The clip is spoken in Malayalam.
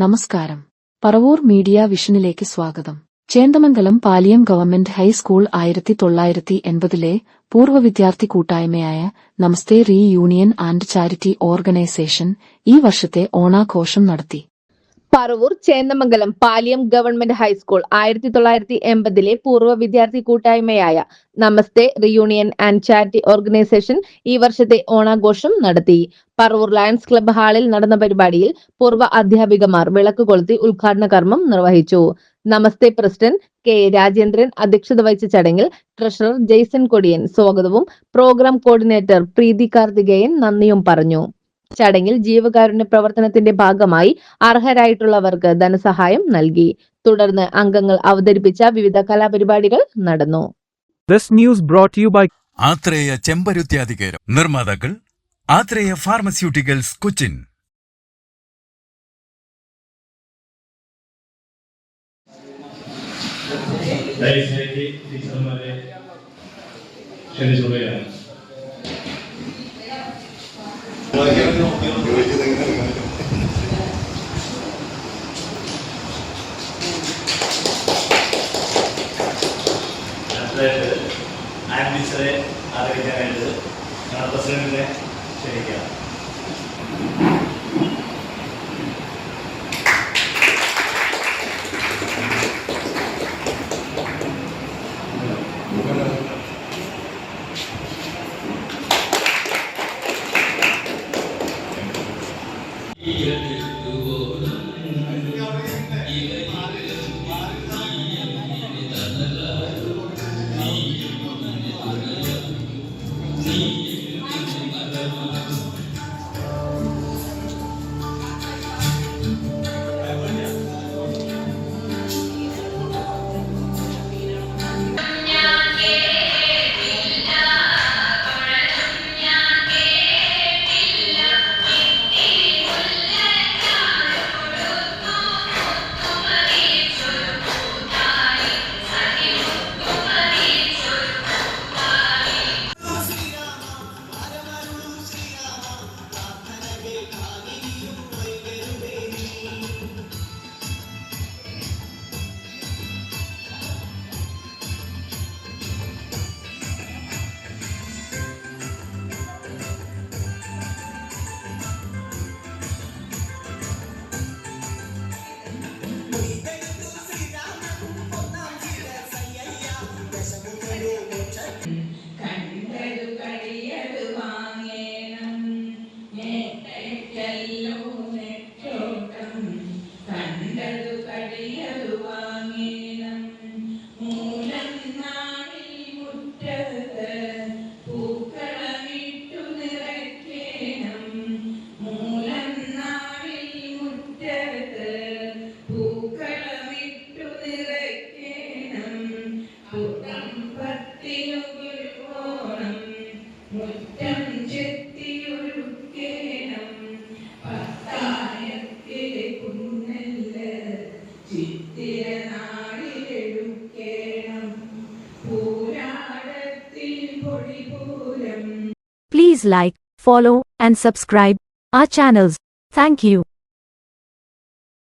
നമസ്കാരം. പറവൂർ മീഡിയ വിഷനിലേക്ക് സ്വാഗതം. ചേന്ദമംഗലം പാലിയം ഗവൺമെന്റ് ഹൈസ്കൂൾ ആയിരത്തി തൊള്ളായിരത്തി എൺപതിലെ പൂർവ വിദ്യാർത്ഥി കൂട്ടായ്മയായ Namaste reunion and charity organisation ഈ വർഷത്തെ ഓണാഘോഷം നടത്തി. Paravur Chendamangalam Paliyam government high school ആയിരത്തി തൊള്ളായിരത്തി എൺപതിലെ പൂർവ വിദ്യാർത്ഥി കൂട്ടായ്മയായ Namaste reunion and charity organisation ഈ വർഷത്തെ ഓണാഘോഷം നടത്തി. പറവൂർ ലയൺസ് ക്ലബ്ബ് ഹാളിൽ നടന്ന പരിപാടിയിൽ പൂർവ അധ്യാപികമാർ വിളക്ക് കൊളുത്തി ഉദ്ഘാടന കർമ്മം നിർവഹിച്ചു. നമസ്തേ പ്രസിഡന്റ് കെ. രാജേന്ദ്രൻ അധ്യക്ഷത വഹിച്ച ചടങ്ങിൽ ട്രഷറർ ജെയ്സൺ കൊടിയൻ സ്വാഗതവും പ്രോഗ്രാം കോർഡിനേറ്റർ പ്രീതി കാർത്തികേയൻ നന്ദിയും പറഞ്ഞു. ചടങ്ങിൽ ജീവകാരുണ്യ പ്രവർത്തനത്തിന്റെ ഭാഗമായി അർഹരായിട്ടുള്ളവർക്ക് ധനസഹായം നൽകി തുടർന്ന് അംഗങ്ങൾ അവതരിപ്പിച്ച വിവിധ കലാപരിപാടികൾ നടന്നു This news brought to you by Athreya ചെമ്പരുത്യാധികാരം നിർമ്മാതാക്കൾ ആത്രേയ ഫാർമസ്യൂട്ടിക്കൽസ് കൊച്ചിൻ ടീച്ചർമാരെ ക്ഷണിച്ചുകൊള്ളുകയാണ് ടീച്ചറെ ആദരിക്കാനായിട്ട് ഞങ്ങളുടെ പ്രസിഡന്റിനെ ക്ഷണിക്കാം Yeah. Yeah. മുറ്റം ചെത്തിയൊരുക്കേണം പത്തായത്തിലെ കുന്നല് ചിത്തിര നാളിലെടുക്കേണം പൂരാടത്തിൽ പൊടിപൂരം Please like, follow, and subscribe our channels. Thank you.